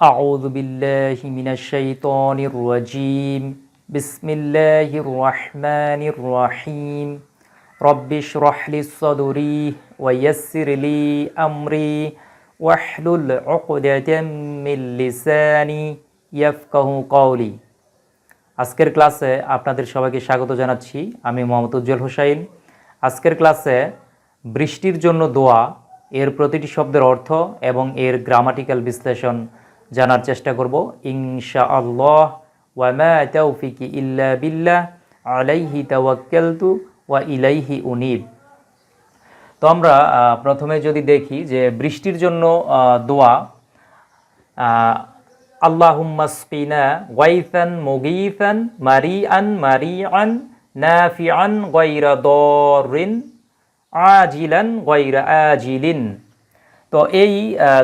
أعوذ بالله من الشيطان الرجيم بسم الله الرحمن الرحيم رب اشرح لي صدري ويسر لي أمري واحلل عقدة من لساني يفقه قولي আজকের ক্লাসে আপনাদের সবাইকে স্বাগত জানাচ্ছি আমি মোহাম্মদ উজ্জ্বল হোসাইন আজকের ক্লাসে বৃষ্টির জন্য দোয়া এর প্রতিটি শব্দের অর্থ এবং এর গ্রামাটিক্যাল বিশ্লেষণ জানার চেষ্টা করব। ইনশা আল্লাহ ওয়ামা তৌফিকি ইল্লা বিল্লাহ, আলাইহি তাওয়াক্কালতু ওয়া ইলাইহি উনিব। তো আমরা প্রথমে যদি দেখি যে বৃষ্টির জন্য দোয়া আল্লাহুম্মাসকিনা ওয়াইফান মুগীফান, মারিআন মারিআন, নাফিআন গায়রা দরিন আজিলান গায়রা আজিলিন। তো এই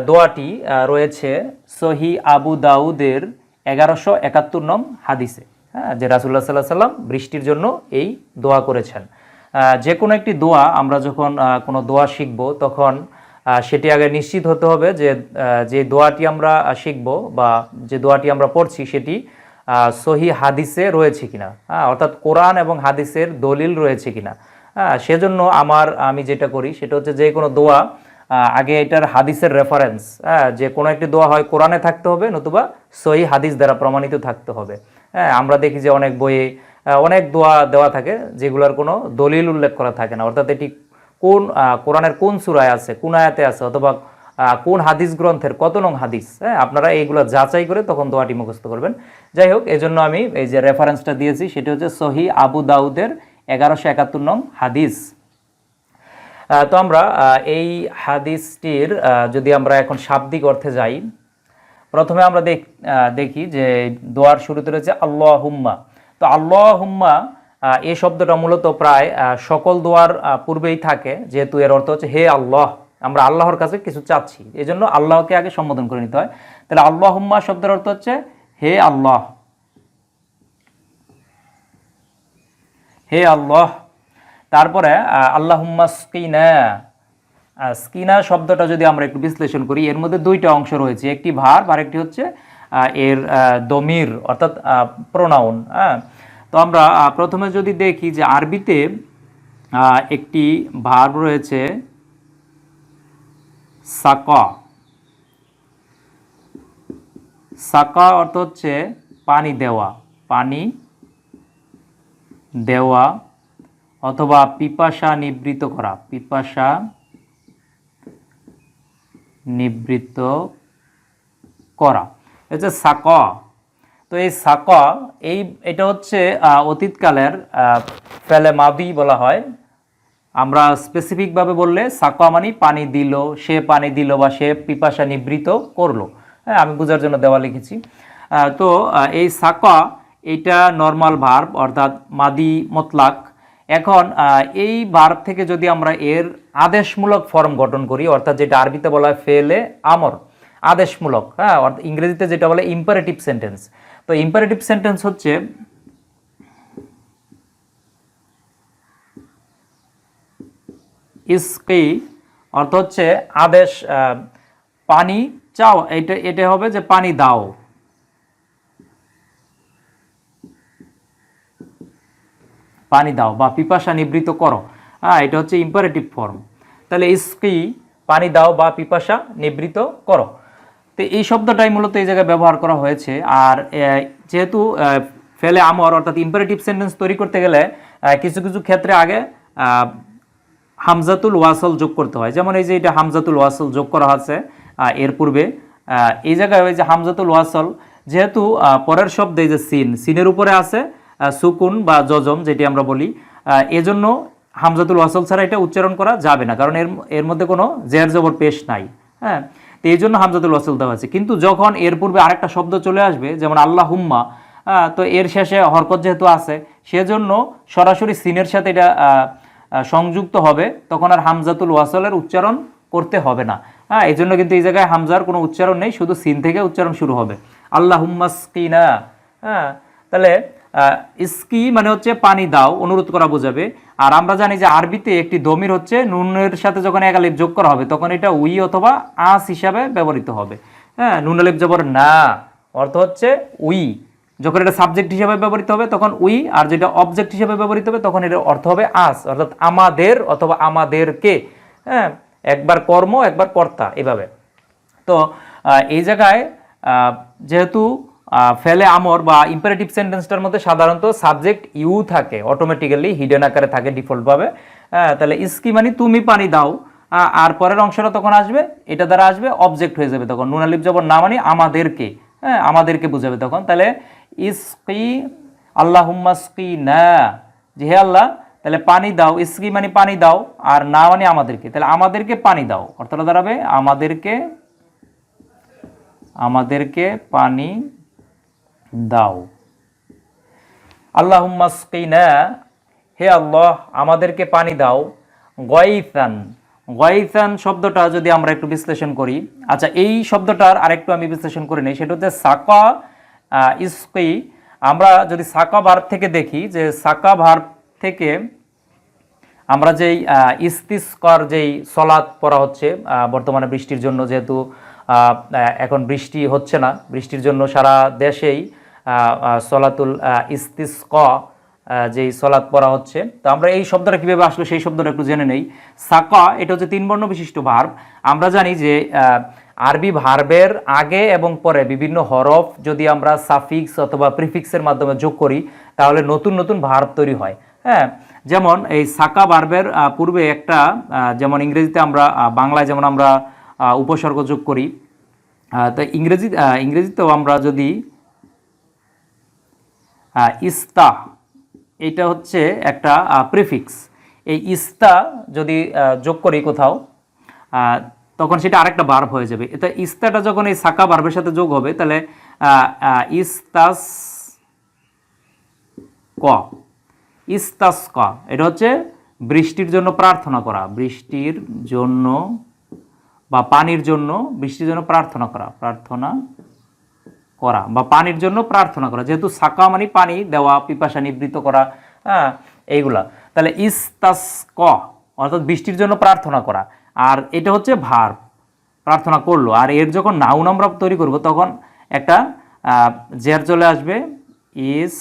দোয়াটি রয়েছে সহি আবু দাউদের এগারোশো একাত্তর নং হাদিসে হ্যাঁ যে রাসুল্লাহ সাল্লাহ সাল্লাম বৃষ্টির জন্য এই দোয়া করেছেন। যে কোনো একটি দোয়া আমরা যখন কোনো দোয়া শিখব, তখন সেটি আগে নিশ্চিত হতে হবে যে যে দোয়াটি আমরা শিখব বা যে দোয়াটি আমরা পড়ছি, সেটি সহি হাদিসে রয়েছে কিনা হ্যাঁ অর্থাৎ কোরআন এবং হাদিসের দলিল রয়েছে কিনা। হ্যাঁ সেজন্য আমার, আমি যেটা করি, সেটা হচ্ছে যে কোনো দোয়া আগে এটার হাদিসের রেফারেন্স হ্যাঁ যে কোনো একটি দোয়া হয় কোরআনে থাকতে হবে, নতুবা সহি হাদিস দ্বারা প্রমাণিত থাকতে হবে। হ্যাঁ আমরা দেখি যে অনেক বইয়ে অনেক দোয়া দেওয়া থাকে যেগুলোর কোনো দলিল উল্লেখ করা থাকে না। অর্থাৎ এটি কোন কোরআনের কোন সুরায় আছে, কোন আয়াতে আছে, অথবা কোন হাদিস গ্রন্থের কত নং হাদিস হ্যাঁ আপনারা এইগুলো যাচাই করে তখন দোয়াটি মুখস্থ করবেন। যাই হোক, এজন্য আমি এই যে রেফারেন্সটা দিয়েছি, সেটি হচ্ছে সহি আবু দাউদের এগারোশো একাত্তর নং হাদিস। তো আমরা এই হাদিসটির যদি আমরা এখন শাব্দিক অর্থে যাই, প্রথমে আমরা দেখ যে দোয়ার শুরুতে রয়েছে আল্লাহ হুম্মা তো আল্লাহ হুম্মা এই শব্দটা মূলত প্রায় সকল দোয়ার পূর্বেই থাকে, যেহেতু এর অর্থ হচ্ছে হে আল্লাহ, আমরা আল্লাহর কাছে কিছু চাচ্ছি। এই জন্য আল্লাহকে আগে সম্বোধন করে নিতে হয়। তাহলে আল্লাহ হুম্মা শব্দের অর্থ হচ্ছে হে আল্লাহ। হে আল্লাহ। তারপরে আল্লাহ স্কিনা স্কিনা শব্দটা যদি আমরা একটু বিশ্লেষণ করি, এর মধ্যে দুইটা অংশ রয়েছে, একটি ভার আর একটি হচ্ছে এর দমির, অর্থাৎ প্রোনাউন হ্যাঁ তো আমরা প্রথমে যদি দেখি যে আরবিতে একটি ভার রয়েছে, সাকা। সাকা অর্থ হচ্ছে পানি দেওয়া পানি দেওয়া। অথবা পিপাসা নিবৃত করা। পিপাসা নিবৃত করা। হচ্ছে সাক, তো এই সাক, এই, এটা হচ্ছে অতীতকালের ফেলে মাদি বলা হয়। আমরা স্পেসিফিকভাবে বললে সাকা মানে পানি দিল, সে পানি দিল বা সে পিপাসা নিবৃত করল। হ্যাঁ আমি বোঝার জন্য দেওয়া লিখেছি। তো এই সাকা, এটা নর্মাল ভার্ব অর্থাৎ মাদি, মতলাক এখন এই ভার্ব থেকে যদি আমরা এর আদেশমূলক ফর্ম গঠন করি, অর্থাৎ যেটা আরবিতে বলা হয় ফেলে আমর আদেশমূলক হ্যাঁ অর্থাৎ ইংরেজিতে যেটা বলে ইম্পারেটিভ সেন্টেন্স তো ইম্পারেটিভ সেন্টেন্স হচ্ছে ইসকি অর্থ হচ্ছে আদেশ পানি চাও এটা এটা হবে যে পানি দাও। পানি দাও বা পিপাসা নিবৃত করো। হ্যাঁ এটা হচ্ছে ইম্পারেটিভ ফর্ম তাহলে ইসকি পানি দাও বা পিপাসা নিবৃত করো। তো এই শব্দটাই মূলত এই জায়গায় ব্যবহার করা হয়েছে। আর যেহেতু ফেলে আমর অর্থাৎ ইম্পারেটিভ সেন্টেন্স তৈরি করতে গেলে কিছু কিছু ক্ষেত্রে আগে হামজাতুল ওয়াসল যোগ করতে হয়। যেমন এই যে এটা হামজাতুল ওয়াসল যোগ করা আছে আহ, এর পূর্বে এই জায়গায় ওই যে হামজাতুল ওয়াসল যেহেতু পরের শব্দে যে সিন সিনের উপরে আছে সুকুন বা জজম যেটি আমরা বলি এজন্য হামজাতুল ওয়াসল ছাড়া এটা উচ্চারণ করা যাবে না, কারণ এর এর মধ্যে কোনো জের জবর পেশ নাই হ্যাঁ? তো এই জন্য হামজাতুল ওয়াসল দেওয়া আছে। কিন্তু যখন এর পূর্বে আরেকটা শব্দ চলে আসবে, যেমন আল্লাহ হুম্মা তো এর শেষে হরকত যেহেতু আছে, সেজন্য সরাসরি সিনের সাথে এটা সংযুক্ত হবে, তখন আর হামজাতুল ওয়াসলের উচ্চারণ করতে হবে না হ্যাঁ? এই জন্য কিন্তু এই জায়গায় হামজার কোনো উচ্চারণ নেই, শুধু সিন থেকে উচ্চারণ শুরু হবে। আল্লাহ হুম্মাস্কিনা হ্যাঁ? তাহলে ইস্কি মানে হচ্ছে পানি দাও, অনুরোধ করা বোঝাবে। আর আমরা জানি যে আরবিতে একটি দমির হচ্ছে, নুনের সাথে যখন একালিপ যোগ করা হবে, তখন এটা উই অথবা আস হিসাবে ব্যবহৃত হবে। হ্যাঁ নুন আলিফ জবর না, অর্থ হচ্ছে উই। যখন এটা সাবজেক্ট হিসেবে ব্যবহৃত হবে, তখন উই, আর যেটা অবজেক্ট হিসেবে ব্যবহৃত হবে, তখন এর অর্থ হবে আস, অর্থাৎ আমাদের অথবা আমাদেরকে। হ্যাঁ একবার কর্ম, একবার কর্তা, এভাবে। তো এই জায়গায় যেহেতু ফেলে আমর বা ইম্পারেটিভ সেন্টেন্সটার মধ্যে সাধারণত সাবজেক্ট ইউ থাকে অটোমেটিক্যালি হিডেন আকারে থাকে ডিফল্টভাবে। তাহলে ইস্কি মানে তুমি পানি দাও আর পরের অংশটা তখন আসবে, এটা দ্বারা আসবে অবজেক্ট হয়ে যাবে তখন। নুনালিপ জবর না মানে আমাদেরকে হ্যাঁ আমাদেরকে বোঝাবে তখন। তাহলে ইস্কি আল্লাহ হুম্মাস্কি না যে হে আল্লাহ, তাহলে পানি দাও ইস্কি মানে পানি দাও, আর না মানে আমাদেরকে। তাহলে আমাদেরকে পানি দাও, অর্থটা দাঁড়াবে, আমাদেরকে আমাদেরকে পানি দাও। আল্লাহুম্মাসকিনা হে আল্লাহ, আমাদেরকে পানি দাও। গয়সান গয়সান শব্দটা যদি আমরা একটু বিশ্লেষণ করি আচ্ছা এই শব্দটার আরেকটু আমি বিশ্লেষণ করে নিই, সেটা হচ্ছে সাকা ইস্কি। আমরা যদি সাকা ভার্ব থেকে দেখি, যে সাকা ভার্ব থেকে আমরা যেই ইস্তিস্কর যেই সলাৎ পড়া হচ্ছে বর্তমানে বৃষ্টির জন্য যেহেতু এখন বৃষ্টি হচ্ছে না, বৃষ্টির জন্য সারা দেশেই সলাতুল ইস্তিস্ক যেই সলাৎ পড়া হচ্ছে। তো আমরা এই শব্দটা কীভাবে আসলো সেই শব্দটা একটু জেনে নেই। সাকা, এটা হচ্ছে তিন বর্ণ বিশিষ্ট ভার্ব। আমরা জানি যে আরবি ভার্বের আগে এবং পরে বিভিন্ন হরফ যদি আমরা সাফিক্স অথবা প্রিফিক্সের মাধ্যমে যোগ করি, তাহলে নতুন নতুন ভার্ব তৈরি হয়। হ্যাঁ? যেমন এই সাকা ভার্বের পূর্বে একটা যেমন ইংরেজিতে আমরা বাংলায় যেমন আমরা উপসর্গ যোগ করি তো ইংরেজি ইংরেজিতেও আমরা যদি ইস্তা এটা হচ্ছে একটা প্রিফিক্স এই ইস্তা যদি যোগ করি কোথাও তখন সেটা আরেকটা বার্ব হয়ে যাবে। এটা ইস্তাটা যখন এই সাকা বার্বের সাথে যোগ হবে তাহলে আহ, আহ, ইস্তাস ক। এটা হচ্ছে বৃষ্টির জন্য প্রার্থনা করা বৃষ্টির জন্য বা পানির জন্য বৃষ্টির জন্য প্রার্থনা করা প্রার্থনা করা বা পানির জন্য প্রার্থনা করা, যেহেতু সাকা মানে পানি, দেওয়া, পিপাসা নিবৃত্ত করা হ্যাঁ এইগুলা। তাহলে ইস্তাস ক অর্থাৎ বৃষ্টির জন্য প্রার্থনা করা। আর এটা হচ্ছে ভার, প্রার্থনা করল। আর এর যখন নাউন আমরা তৈরি করব, তখন একটা জের চলে আসবে, ইস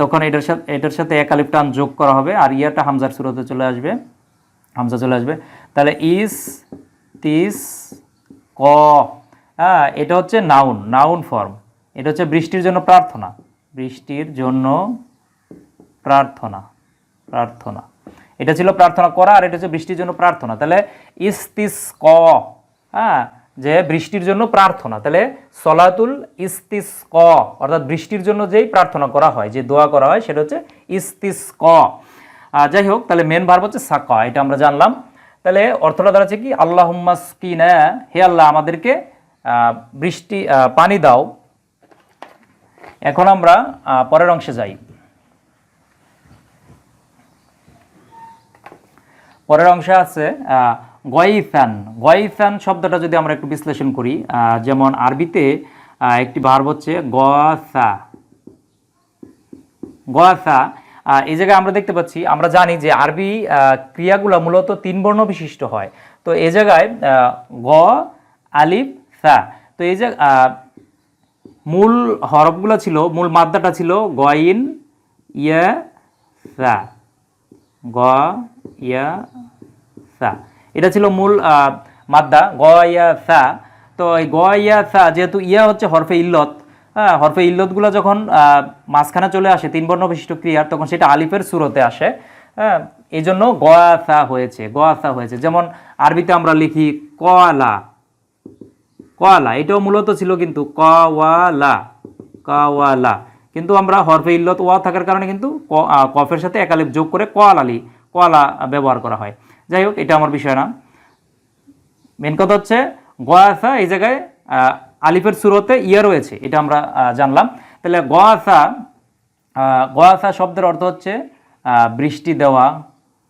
তখন এটার সাথে এটার সাথে একালিপ টান যোগ করা হবে, আর ইয়াটা হামজার সুরতে চলে আসবে, হামজা চলে আসবে। তাহলে ইস, তিস ক হ্যাঁ এটা হচ্ছে নাউন নাউন ফর্ম এটা হচ্ছে বৃষ্টির জন্য প্রার্থনা। বৃষ্টির জন্য প্রার্থনা প্রার্থনা। এটা ছিল প্রার্থনা করা আর এটা হচ্ছে বৃষ্টির জন্য প্রার্থনা। তাহলে ইস্তিস ক হ্যাঁ যে বৃষ্টির জন্য প্রার্থনা। তাহলে সলাতুল ইস্তিস ক অর্থাৎ বৃষ্টির জন্য যেই প্রার্থনা করা হয়, যে দোয়া করা হয়, সেটা হচ্ছে ইস্তিস ক যাই হোক, তাহলে মেন ভার্ব হচ্ছে সাকা। এটা আমরা জানলাম। তাহলে অর্থটা দাঁড়াচ্ছে কি? আল্লাহ কিনা হে আল্লাহ আমাদেরকে বৃষ্টি পানি দাও। এখন আমরা পরের অংশে যাই। পরের অংশে আছে আহ, গয়ফান। গয়ফান শব্দটা যদি আমরা একটু বিশ্লেষণ করি যেমন আরবিতে একটি ভার্ব হচ্ছে গসা গসা এই জায়গায় আমরা দেখতে পাচ্ছি, আমরা জানি যে আরবি ক্রিয়াগুলো মূলত তিন বর্ণ বিশিষ্ট হয়। তো এই জায়গায় গ, আলিফ সা তো এই জায়গা মূল হরফগুলো ছিল, মূল মাদ্দাটা ছিল গইন ইয়া সা গ, ইয়া সা এটা ছিল মূল মাদ্দা, গ, ইয়া সা তো এই গ, ইয়া সা যেহেতু ইয়া হচ্ছে হরফে ইল্লত হ্যাঁ হরফে ইল্লতগুলো যখন মাঝখানে চলে আসে, তিন বর্ণ বিশিষ্ট ক্রিয়ার তখন সেটা আলিফের সুরতে আসে। হ্যাঁ এই জন্য গয়াসা হয়েছে গয়াসা হয়েছে। যেমন আরবিতে আমরা লিখি কলা কওয়ালা এটাও মূলত ছিল কিন্তু কওয়ালা কওয়ালা। কিন্তু আমরা হরফে ইল্লত ওয়া থাকার কারণে কিন্তু কফের সাথে একালিপ যোগ করে কোয়ালালি, কোয়ালা ব্যবহার করা হয়। যাই হোক, এটা আমার বিষয় না। মেন কথা হচ্ছে গয়াসা এই জায়গায় আলিফের সুরতে ইয়া রয়েছে, এটা আমরা জানলাম। তাহলে গোয়াসা গোয়াসা শব্দের অর্থ হচ্ছে বৃষ্টি দেওয়া,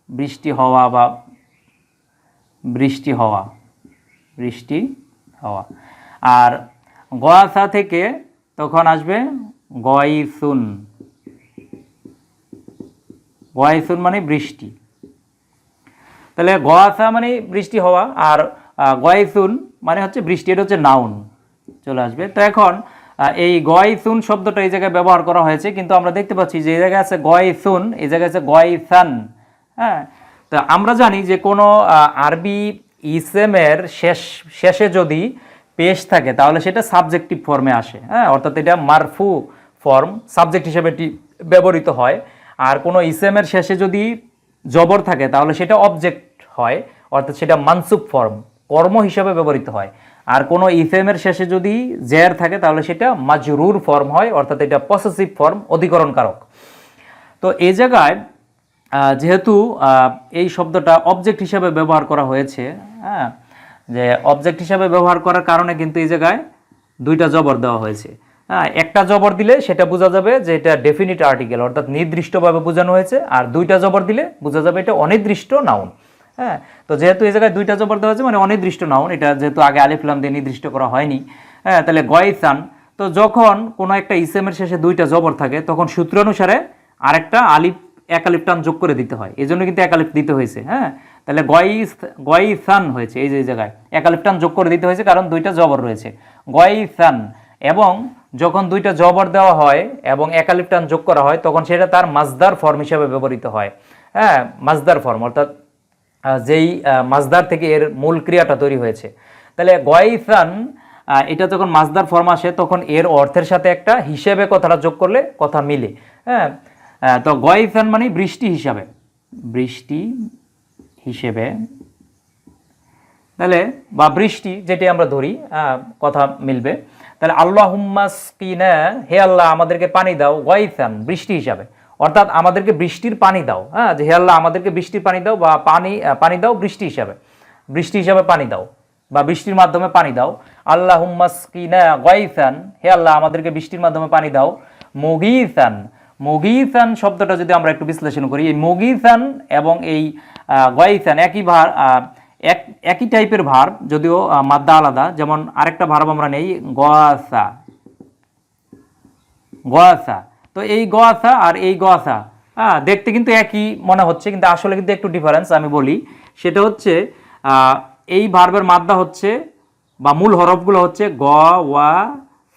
বৃষ্টি হওয়া বা বৃষ্টি হওয়া বৃষ্টি হওয়া। আর গোয়াসা থেকে তখন আসবে গয়সুন গয়সুন মানে বৃষ্টি। তাহলে গোয়াসা মানে বৃষ্টি হওয়া, আর গয়সুন মানে হচ্ছে বৃষ্টি, এটা হচ্ছে নাউন। চলে আসবে। তো এখন এই গয়সুন শব্দটা এই জায়গায় ব্যবহার করা হয়েছে, কিন্তু আমরা দেখতে পাচ্ছি যে এই জায়গায় আছে গয়সুন, এই জায়গায় আছে গয়সান। হ্যাঁ? তো আমরা জানি যে কোনো আরবি ইসেমের শেষ, শেষে যদি পেশ থাকে, তাহলে সেটা সাবজেক্টিভ ফর্মে আসে। হ্যাঁ? অর্থাৎ এটা মারফু ফর্ম, সাবজেক্ট হিসেবে ব্যবহৃত হয়। আর কোনো ইসেমের শেষে যদি জবর থাকে, তাহলে সেটা অবজেক্ট হয়, অর্থাৎ সেটা মানসুব ফর্ম, কর্ম হিসাবে ব্যবহৃত হয়। আর কোনো ইসেমের শেষে যদি জের থাকে, তাহলে সেটা মাজরুর ফর্ম হয়, অর্থাৎ এটা পসেসিভ ফর্ম অধিকরণ কারক তো এই জায়গায় যেহেতু এই শব্দটা অবজেক্ট হিসাবে ব্যবহার করা হয়েছে হ্যাঁ যে অবজেক্ট হিসাবে ব্যবহার করার কারণে কিন্তু এই জায়গায় দুইটা জবর দেওয়া হয়েছে। হ্যাঁ একটা জবর দিলে সেটা বোঝা যাবে যে এটা ডেফিনিট আর্টিকেল অর্থাৎ নির্দিষ্টভাবে বোঝানো হয়েছে, আর দুইটা জবর দিলে বোঝা যাবে এটা অনির্দিষ্ট নাউন হ্যাঁ তো যেহেতু এই জায়গায় দুইটা জবর দেওয়া হয়েছে মানে অনির্দিষ্ট নাউন এটা যেহেতু আগে আলিফলাম দিয়ে নির্দিষ্ট করা হয়নি হ্যাঁ তাহলে গয়সান, তো যখন কোনো একটা ইসেমের শেষে দুইটা জবর থাকে, তখন সূত্র অনুসারে আরেকটা আলিফ, এক আলিফ টান যোগ করে দিতে হয়, এই জন্য কিন্তু এক আলিফ দিতে হয়েছে হ্যাঁ তাহলে গয়স, গয়সান হয়েছে, এই যে জায়গায়, এক আলিফ টান যোগ করে দিতে হয়েছে, কারণ দুইটা জবর রয়েছে, গয়সান, এবং যখন দুইটা জবর দেওয়া হয় এবং এক আলিফ টান যোগ করা হয়, তখন সেটা তার মাজদার ফর্ম হিসাবে ব্যবহৃত হয় হ্যাঁ মাজদার ফর্ম অর্থাৎ যেই মাজদার থেকে এর মূল ক্রিয়াটা তৈরি হয়েছে। তাহলে গয়সান এটা যখন মাজদার ফর্ম আসে, তখন এর অর্থের সাথে একটা হিসেবে কথাটা যোগ করলে কথা মিলে। হ্যাঁ? তো গয়সান মানে বৃষ্টি হিসাবে। বৃষ্টি হিসেবে। তাহলে, বা বৃষ্টি যেটি আমরা ধরি কথা মিলবে। তাহলে আল্লাহ হুম্মাসকিনা হে আল্লাহ, আমাদেরকে পানি দাও ওয়াইফান বৃষ্টি হিসাবে। অর্থাৎ আমাদেরকে বৃষ্টির পানি দাও হ্যাঁ যে হে আল্লাহ আমাদেরকে বৃষ্টির পানি দাও বা পানি পানি দাও বৃষ্টি হিসাবে বৃষ্টি হিসাবে পানি দাও বা বৃষ্টির মাধ্যমে পানি দাও। আল্লাহ হুম্মাসকিনা হে আল্লাহ আমাদেরকে বৃষ্টির মাধ্যমে পানি দাও। মুগিসান মুগিসান শব্দটা যদি আমরা একটু বিশ্লেষণ করি, এই মুগিসান এবং এই গয়সান একই ভার এক, একই টাইপের ভার, যদিও মাদ্দা আলাদা। যেমন আরেকটা ভার্ব আমরা নেই গোয়াসা গোয়াসা তো এই গোয়াসা আর এই গোয়াসা হ্যাঁ দেখতে কিন্তু একই মনে হচ্ছে, কিন্তু আসলে কিন্তু একটু ডিফারেন্স আমি বলি। সেটা হচ্ছে এই ভার্বের মাদ্দা হচ্ছে বা মূল হরফগুলো হচ্ছে গ ওয়া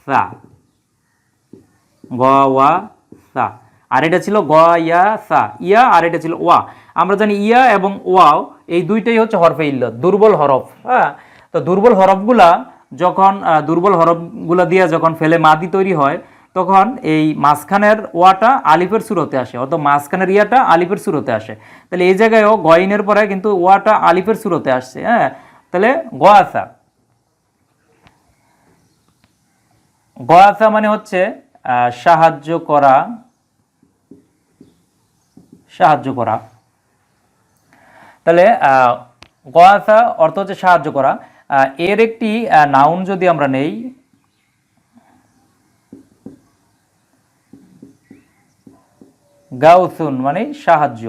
সা গ ওয়া সা আর এটা ছিল গ ইয়া সা ইয়া আর এটা ছিল ওয়া। আমরা জানি ইয়া এবং ওয়াও, এই দুইটাই হচ্ছে হরফে ইল্লত, দুর্বল হরফ হ্যাঁ? তো দুর্বল হরফগুলা যখন দুর্বল হরফগুলা দিয়ে যখন ফেলে মাদি তৈরি হয় তখন এই মাঝখানের ওয়াটা আলিফের সুরতে আসে অত মাঝখানের ইয়াটা আলিফের সুরতে আসে। তাহলে এই জায়গায়ও গয়নের পরে কিন্তু ওয়াটা আলিফের সুরতে আসছে হ্যাঁ? তাহলে গোয়াসা। গয়াসা মানে হচ্ছে সাহায্য করা সাহায্য করা। তাহলে গয়াসা অর্থ হচ্ছে সাহায্য করা। এর একটি নাউন যদি আমরা নেই গাউসুন মানে সাহায্য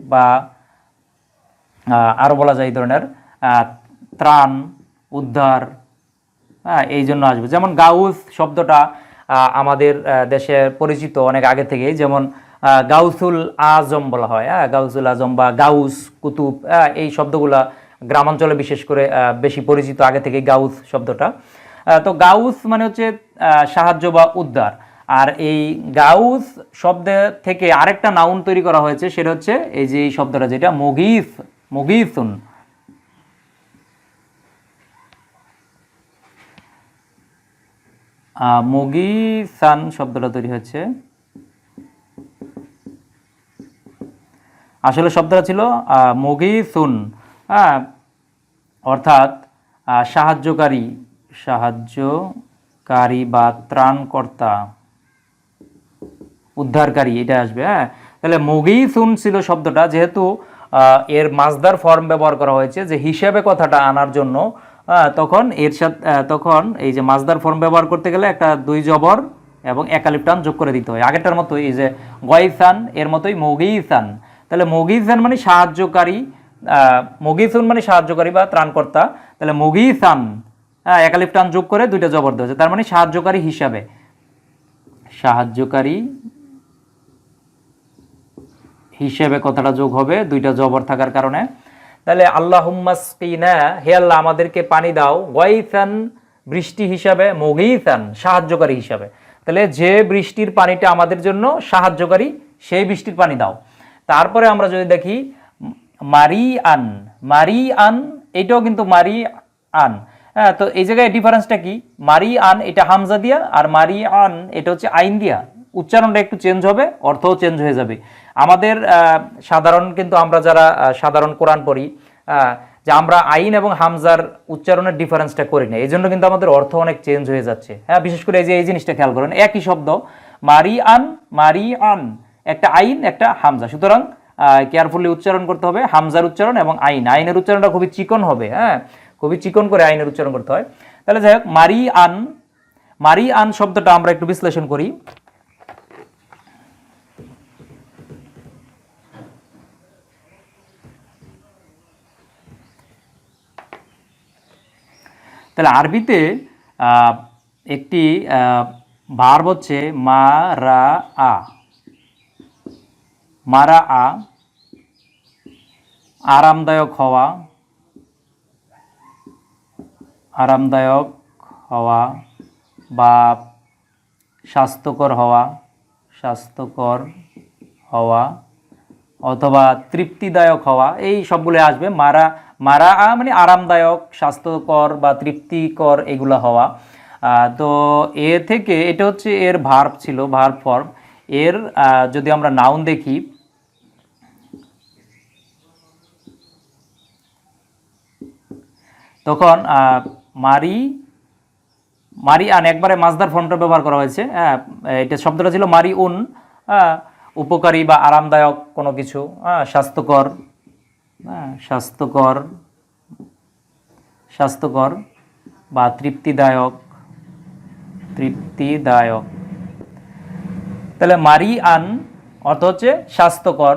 বা আরও বলা যায় এই ধরনের ত্রাণ, উদ্ধার হ্যাঁ এই জন্য আসবে। যেমন গাউস শব্দটা আমাদের দেশে পরিচিত অনেক আগে থেকেই, যেমন গাউসুল আজম বলা হয় হ্যাঁ গাউসুল আজম বা গাউস, কুতুব এই শব্দগুলা গ্রামাঞ্চলে বিশেষ করে বেশি পরিচিত আগে থেকে গাউস শব্দটা। তো গাউস মানে হচ্ছে সাহায্য বা উদ্ধার। আর এই গাউস শব্দ থেকে আরেকটা নাউন তৈরি করা হয়েছে সেটা হচ্ছে এই যে এই শব্দটা যেটা মগিস আহ, মুগিসান শব্দটা তৈরি হচ্ছে আসলে শব্দটা ছিল মুগিসুন। হ্যাঁ অর্থাৎ সাহায্যকারী সাহায্যকারী বা ত্রাণকর্তা। উদ্ধারকারী, এটা আসবে হ্যাঁ? তাহলে মুগিসুন ছিল শব্দটা, যেহেতু এর মাজদার ফর্ম ব্যবহার করা হয়েছে, যে হিসেবে কথাটা আনার জন্য তখন এর সাথে তখন এই যে মাজদার ফর্ম ব্যবহার করতে গেলে একটা দুই জবর এবং একালিপ টান যোগ করে দিতে হয়। আগেরটার মতোই, এই যে গয়সান, এর মতোই মগিসান। তাহলে মগিসান মানে সাহায্যকারী মগিসুন মানে সাহায্যকারী বা ত্রাণকর্তা। তাহলে মগিসান হ্যাঁ একালিপ টান যোগ করে দুইটা জবর দেওয়া তার মানে সাহায্যকারী হিসাবে। সাহায্যকারী হিসেবে কথাটা যোগ হবে, দুইটা জবর থাকার কারণে। তাহলে আল্লাহুম্মাসকিনা হে আল্লাহ আমাদেরকে পানি দাও ওয়াইফান বৃষ্টি হিসাবে মগিফান সাহায্যকারী হিসাবে। তাহলে যে বৃষ্টির পানিটা আমাদের জন্য সাহায্যকারী, সেই বৃষ্টির পানি দাও। তারপরে আমরা যদি দেখি মারি আন মারি আন এটাও কিন্তু মারি আন হ্যাঁ তো এই জায়গায় ডিফারেন্সটা কি? মারি আন এটা হামজা দিয়া, আর মারি আন এটা হচ্ছে আইন দিয়া। উচ্চারণটা একটু চেঞ্জ হবে, অর্থও চেঞ্জ হয়ে যাবে। আমাদের সাধারণ কিন্তু আমরা যারা সাধারণ কোরআন পড়ি যে আমরা আইন এবং হামজার উচ্চারণের ডিফারেন্সটা করি না। এই জন্য কিন্তু আমাদের অর্থ অনেক চেঞ্জ হয়ে যাচ্ছে। হ্যাঁ বিশেষ করে এই যে এই জিনিসটা খেয়াল করেন, একই শব্দ মারি আন মারি আন একটা আইন, একটা হামজা। সুতরাং কেয়ারফুলি উচ্চারণ করতে হবে, হামজার উচ্চারণ এবং আইন। আইনের উচ্চারণটা খুবই চিকন হবে হ্যাঁ খুবই চিকন করে আইনের উচ্চারণ করতে হয়। তাহলে যাই হোক মারি আন মারি আন শব্দটা আমরা একটু বিশ্লেষণ করি। তাহলে আরবিতে একটি ভার্ব হচ্ছে মা রা আ মারা আ আরামদায়ক হওয়া আরামদায়ক হওয়া বা স্বাস্থ্যকর হওয়া স্বাস্থ্যকর হওয়া। অথবা তৃপ্তিদায়ক হওয়া, এই সবগুলো আসবে। মারা মারা মানে আরামদায়ক, স্বাস্থ্যকর বা তৃপ্তিকর এগুলো হওয়া। তো এ থেকে এটা হচ্ছে এর ভার্ব ছিল ভার্ব ফর্ম এর যদি আমরা নাউন দেখি, তখন মারি মারি আন, একবারে মাজদার ফর্মটা ব্যবহার করা হয়েছে। হ্যাঁ এটা শব্দটা ছিল মারি উন। উপকারী বা আরামদায়ক কোনো কিছু হ্যাঁ, স্বাস্থ্যকর হ্যাঁ, স্বাস্থ্যকর স্বাস্থ্যকর বা তৃপ্তিদায়ক তৃপ্তিদায়ক। তাহলে মারি আন অর্থ হচ্ছে স্বাস্থ্যকর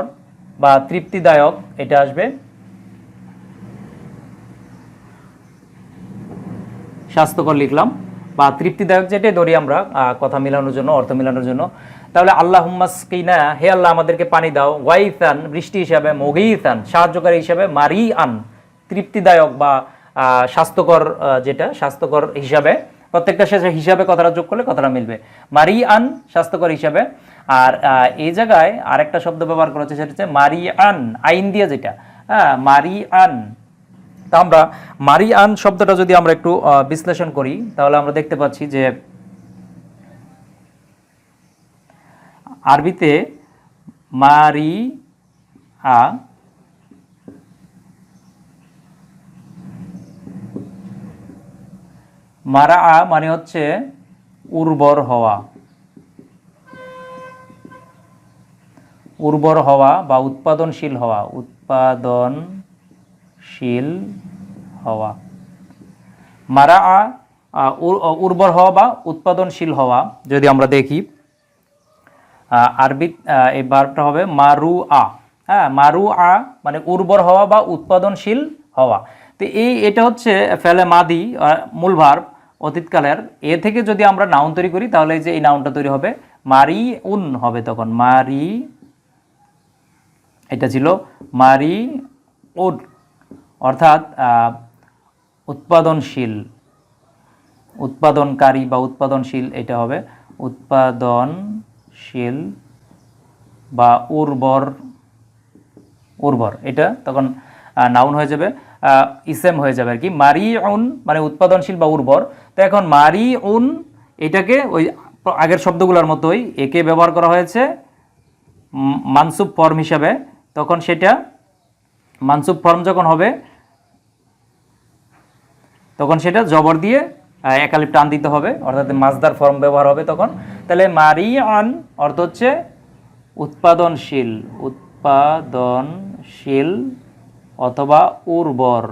বা তৃপ্তিদায়ক এটা আসবে স্বাস্থ্যকর লিখলাম বা তৃপ্তিদায়ক যেটাই ধরি আমরা কথা মিলানোর জন্য অর্থ মিলানোর জন্য তাহলে আল্লাহ কিনা হে আল্লাহ আমাদেরকে পানি দাও। ওয়াইফান বৃষ্টি হিসাবে মগিফান সাহায্যকারী হিসাবে মারি আন তৃপ্তিদায়ক বা স্বাস্থ্যকর যেটা, স্বাস্থ্যকর হিসাবে। প্রত্যেকটা শেষে হিসাবে কথাটা যোগ করলে কথাটা মিলবে। মারি আন স্বাস্থ্যকর হিসাবে। আর এই জায়গায় আরেকটা শব্দ ব্যবহার করা হচ্ছে, সেটা হচ্ছে মারি আন আইন দিয়ে যেটা। হ্যাঁ মারি আন তা আমরা মারি আন শব্দটা যদি আমরা একটু বিশ্লেষণ করি, তাহলে আমরা দেখতে পাচ্ছি যে আরবিতে মারি আ মারা আ মানে হচ্ছে উর্বর হওয়া। উর্বর হওয়া বা উৎপাদনশীল হওয়া। উৎপাদনশীল হওয়া। মারা উর্বর হওয়া বা উৎপাদনশীল হওয়া যদি আমরা দেখি। আরবি এই বার্বটা হবে মারু আ হ্যাঁ মারু আ মানে উর্বর হওয়া বা উৎপাদনশীল হওয়া। তো এই, এটা হচ্ছে ফেলে মাদি মূল ভার্ব অতীতকালের। এ থেকে যদি আমরা নাউন তৈরি করি, তাহলে যে এই নাউনটা তৈরি হবে মারি উন হবে তখন। মারি, এটা ছিল মারি উড অর্থাৎ উৎপাদনশীল, উৎপাদনকারী বা উৎপাদনশীল এটা হবে উৎপাদনশীল বা উর্বর উর্বর, এটা তখন নাউন হয়ে যাবে ইসেম হয়ে যাবে আর কি। মারি উন মানে উৎপাদনশীল বা উর্বর। তো এখন মারি উন এটাকে ওই আগের শব্দগুলোর মতোই একে ব্যবহার করা হয়েছে মানসুব ফর্ম হিসাবে। তখন সেটা মানসুব ফর্ম যখন হবে, তখন সেটা জবর দিয়ে একালিপ টান দিতে হবে, অর্থাৎ মাজদার ফর্ম ব্যবহার হবে তখন। তাহলে মারি আন অর্থ হচ্ছে উৎপাদনশীল উৎপাদনশীল অথবা উর্বর,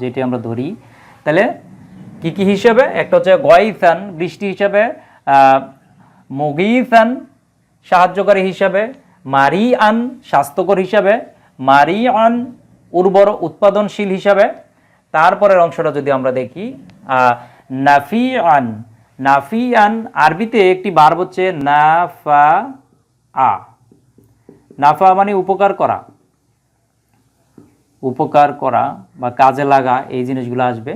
যেটি আমরা ধরি। তাহলে কি কি হিসেবে? একটা হচ্ছে গয়ফান বৃষ্টি হিসাবে মগিফান সাহায্যকারী হিসাবে মারি আন স্বাস্থ্যকর হিসাবে মারি আন উর্বর, উৎপাদনশীল হিসাবে। তারপরের অংশটা যদি আমরা দেখি নাফি আন নাফি আন আরবিতে একটি বার হচ্ছে নাফা আ নাফা মানে উপকার করা। উপকার করা বা কাজে লাগা এই জিনিসগুলো আসবে।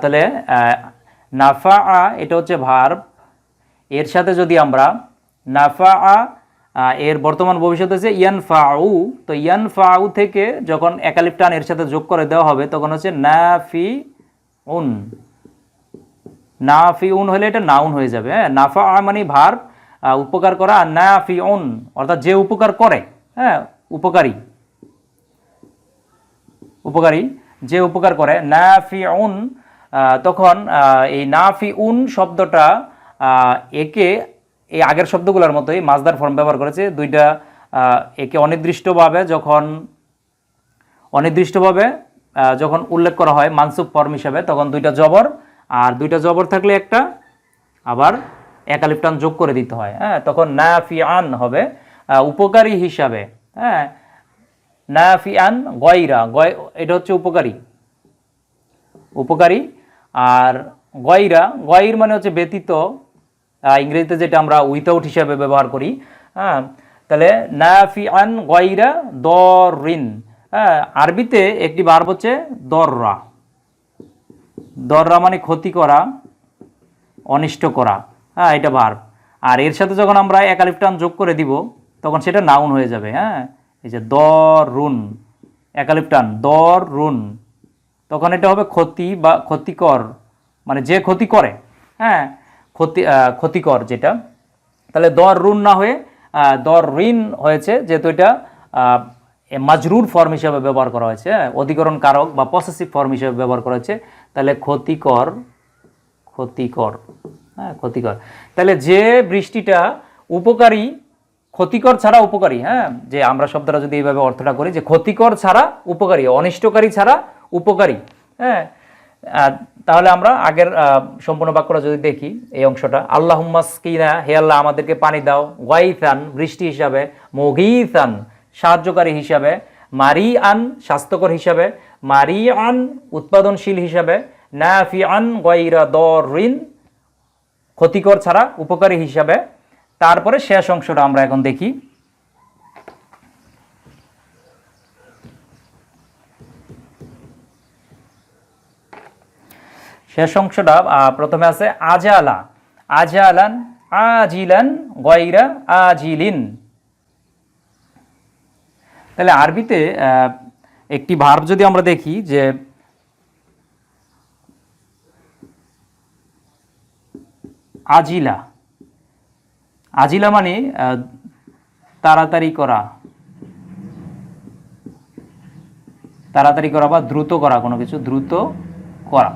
তাহলে নাফা আ এটা হচ্ছে ভার্ব এর সাথে যদি আমরা নাফা আ এর বর্তমান ভবিষ্যৎ হচ্ছে ইয়ান ফাউ তো ইয়ান ফাউ থেকে যখন একালিফ টান এর সাথে যোগ করে দেওয়া হবে, তখন হচ্ছে নাফি উন নাফি উন হলে এটা নাউন হয়ে যাবে হ্যাঁ? নাফা মানে ভার উপকার করা, আর নাফি উন অর্থাৎ যে উপকার করে হ্যাঁ? উপকারী। উপকারী, যে উপকার করে নাফি উন তখন এই নাফি উন শব্দটা একে, এই আগের শব্দগুলোর মতোই মাজদার ফর্ম ব্যবহার করেছে, দুইটা একে অনির্দিষ্টভাবে যখন অনির্দিষ্টভাবে যখন উল্লেখ করা হয়, মানসুব ফর্ম হিসাবে, তখন দুইটা জবর আর দুইটা জবর থাকলে একটা, আবার একালিপটান যোগ করে দিতে হয় হ্যাঁ? তখন নাফি আন হবে উপকারী হিসাবে হ্যাঁ? নাফি আন গয়রা, গয়, এটা হচ্ছে উপকারী। উপকারী আর গয়রা, গয়র মানে হচ্ছে ব্যতীত ইংরেজিতে যেটা আমরা উইথাউট হিসাবে ব্যবহার করি হ্যাঁ? তাহলে নাফি আন গয়রা দরিন হ্যাঁ? আরবিতে একটি বার হচ্ছে দররা। দররা মানে ক্ষতি করা, অনিষ্ট করা হ্যাঁ এটা ভার্ব আর এর সাথে যখন আমরা একালিফটান যোগ করে দিব, তখন সেটা নাউন হয়ে যাবে হ্যাঁ? এই যে দর রুন একালিফটান দর রুন তখন এটা হবে ক্ষতি বা ক্ষতিকর মানে যে ক্ষতি করে হ্যাঁ? ক্ষতি ক্ষতিকর যেটা। তাহলে দর রুন না হয়ে দর ঋণ হয়েছে, যেহেতু এটা মাজরুর ফর্ম হিসাবে ব্যবহার করা হয়েছে হ্যাঁ? অধিকরণ কারক বা পসেসিভ ফর্ম হিসাবে ব্যবহার করা হয়েছে। তাহলে ক্ষতিকর ক্ষতিকর হ্যাঁ ক্ষতিকর। তাহলে যে বৃষ্টিটা উপকারী, ক্ষতিকর ছাড়া উপকারী হ্যাঁ যে আমরা শব্দটা যদি এইভাবে অর্থটা করি, যে ক্ষতিকর ছাড়া উপকারী, অনিষ্টকারী ছাড়া উপকারী হ্যাঁ তাহলে আমরা আগের সম্পূর্ণ বাক্যটা যদি দেখি, এই অংশটা আল্লাহ কিনা হে আল্লাহ, আমাদেরকে পানি দাও ওয়াইথান বৃষ্টি হিসাবে মগিথান সাহায্যকারী হিসাবে মারি আন স্বাস্থ্যকর হিসাবে মারি আন উৎপাদনশীল হিসাবে নাফি আন গয়রা দরিন ক্ষতিকর ছাড়া উপকারী হিসাবে। তারপরে শেষ অংশটা আমরা এখন দেখি। শেষ অংশটা প্রথমে আছে আজালা। আজালান, আজিলান গয়রা আজিলিন। তাহলে আরবিতে একটি ভার্ব যদি আমরা দেখি যে আজিলা আজিলা মানে তাড়াতাড়ি করা তাড়াতাড়ি করা বা দ্রুত করা কোনো কিছু, দ্রুত করা।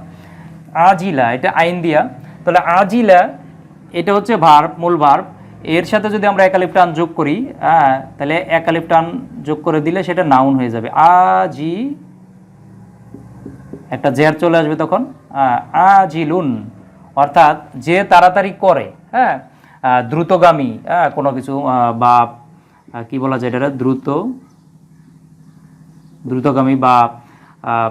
আজিলা, এটা আইন দিয়া। তাহলে আজিলা, এটা হচ্ছে ভার্ব মূল ভার্ব এর সাথে যদি আমরা একালিপটান যোগ করি হ্যাঁ তাহলে একালিপটান যোগ করে দিলে সেটা নাউন হয়ে যাবে। আজি একটা জের চলে আসবে তখন। আহ, আজিলুন অর্থাৎ যে তাড়াতাড়ি করে হ্যাঁ দ্রুতগামী হ্যাঁ কোনো কিছু বা কি বলা যায় এটা দ্রুত দ্রুতগামী বা আহ,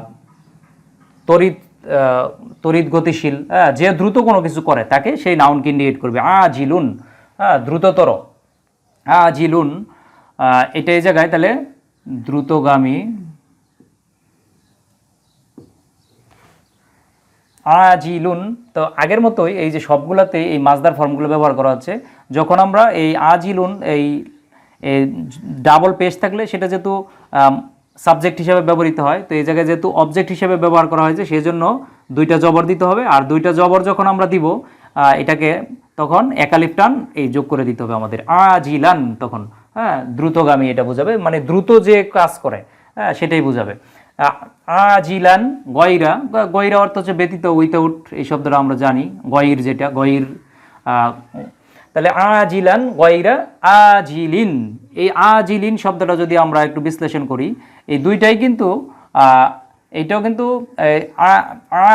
তড়িৎ গতিশীল হ্যাঁ যে দ্রুত কোনো কিছু করে তাকে সেই নাউনকে ইন্ডিকেট করবে। আ জিলুন হ্যাঁ দ্রুততর। আ জিলুন আহ, এটা এই জায়গায় তাহলে দ্রুতগামী। আজিলুন তো আগের মতোই এই যে সবগুলোতে এই মাজদার ফর্মগুলো ব্যবহার করা হচ্ছে। যখন আমরা এই আজিলুন এই ডাবল পেজ থাকলে সেটা যেহেতু সাবজেক্ট হিসাবে ব্যবহৃত হয় তো এই জায়গায় যেহেতু অবজেক্ট হিসাবে ব্যবহার করা হয়েছে সেই জন্য দুইটা জবর দিতে হবে। আর দুইটা জবর যখন আমরা দিব এটাকে তখন একালিফ টান এই যোগ করে দিতে হবে আমাদের। আজিলান তখন হ্যাঁ দ্রুতগামী এটা বোঝাবে মানে দ্রুত যে কাজ করে হ্যাঁ সেটাই বোঝাবে। আজিলান গয়রা গয়রা অর্থ হচ্ছে ব্যতীত উইথাউট এই শব্দটা আমরা জানি গয়ির যেটা গয়ির তাহলে আজিলান গয়রা আজিলিন, এই আজিলিন শব্দটা যদি আমরা একটু বিশ্লেষণ করি, এই দুইটাই কিন্তু আহ, এইটাও কিন্তু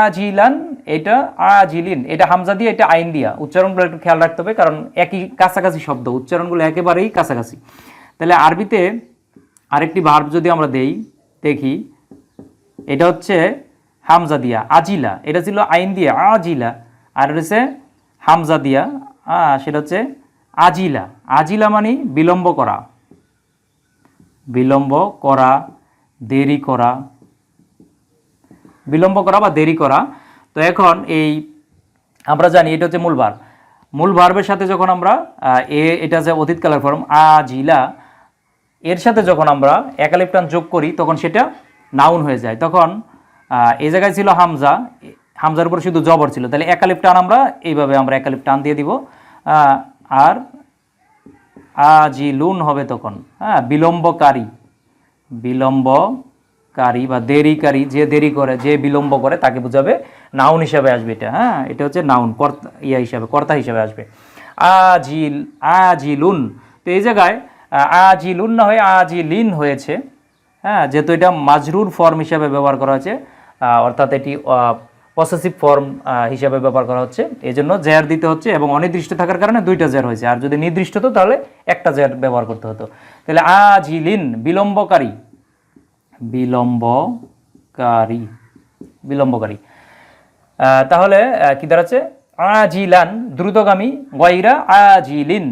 আজিলান এটা আজিলিন এটা হামজা দিয়ে এটা আইন দিয়া। উচ্চারণগুলো একটু খেয়াল রাখতে হবে কারণ একই কাছাকাছি শব্দ উচ্চারণগুলো একেবারেই কাছাকাছি। তাহলে আরবিতে আরেকটি ভার্ব যদি আমরা দেই দেখি এটা হচ্ছে হামজা দিয়া আজিলা এটা ছিল আইন দিয়া আজিলা আর হচ্ছে হামজা দিয়া সেটা হচ্ছে আজিলা। আজিলা মানে বিলম্ব করা। বিলম্ব করা দেরি করা বিলম্ব করা বা দেরি করা। তো এখন এই আমরা জানি এটা হচ্ছে মূল ভার মূল ভার্বের সাথে যখন আমরা এ, এটা যে অতীতকালের ফর্ম আজিলা এর সাথে যখন আমরা একালিপ্টান যোগ করি, তখন সেটা নাউন হয়ে যায়। তখন এই জায়গায় ছিল হামজা, হামজার উপর শুধু জবর ছিল। তাহলে একালিপ টান আমরা এইভাবে আমরা একালিপ টান দিয়ে দিব। আর আজিলুন হবে তখন। হ্যাঁ বিলম্বকারী। বিলম্বকারী বা দেরিকারী যে দেরি করে, যে বিলম্ব করে তাকে বোঝাবে নাউন হিসাবে আসবে এটা হ্যাঁ? এটা হচ্ছে নাউন কর্তা, ইয়া হিসাবে, কর্তা হিসাবে আসবে। আজিল, আজিলুন। তো এই জায়গায় আজিলুন না হয়ে আজিলিন হয়েছে হ্যাঁ? যেহেতু এটা মাজরুর ফর্ম হিসাবে ব্যবহার করা হয়েছে অর্থাৎ এটি পসেসিভ ফর্ম হিসাবে ব্যবহার করা হচ্ছে। এই জন্য জেয়ার দিতে হচ্ছে এবং অনির্দিষ্ট থাকার কারণে দুইটা জেয়ার হয়েছে। আর যদি নির্দিষ্ট হতো তাহলে একটা জেয়ার ব্যবহার করতে হতো। তাহলে আজিলিন, বিলম্বকারী বিলম্বকারী। বিলম্বকারী। তাহলে কি দাঁড়াচ্ছে? আজিলান, দ্রুতগামী গয়রা আজিলিন।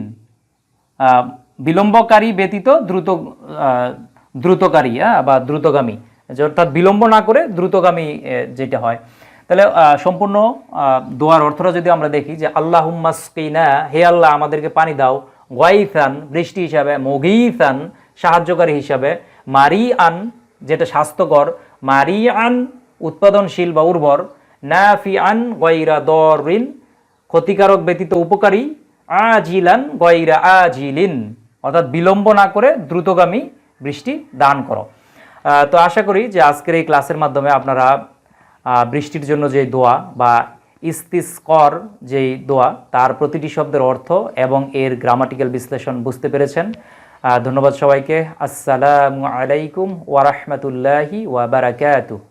বিলম্বকারী ব্যতীত দ্রুত দ্রুতকারী হ্যাঁ বা দ্রুতগামী। অর্থাৎ বিলম্ব না করে দ্রুতগামী যেটা হয়। তাহলে সম্পূর্ণ দোয়ার অর্থটা যদি আমরা দেখি যে আল্লাহ হুম্মাসকিনা হে আল্লাহ, আমাদেরকে পানি দাও। ওয়াইফান বৃষ্টি হিসাবে মগিফান সাহায্যকারী হিসাবে মারি আন যেটা স্বাস্থ্যকর মারি আন উৎপাদনশীল বা উর্বর নাফি আন গৈরা দরিন, ক্ষতিকারক ব্যতীত উপকারী, আজিলান গৈরা আজিলিন। অর্থাৎ বিলম্ব না করে দ্রুতগামী বৃষ্টি দান করো। তো আশা করি যে আজকের এই ক্লাসের মাধ্যমে আপনারা বৃষ্টির জন্য যে দোয়া বা ইস্তিস্কর যেই দোয়া, তার প্রতিটি শব্দের অর্থ এবং এর গ্রামাটিক্যাল বিশ্লেষণ বুঝতে পেরেছেন। ধন্যবাদ সবাইকে। আসসালামু আলাইকুম ওয়ারহমতুল্লাহি ওয়াবারাকাতুহ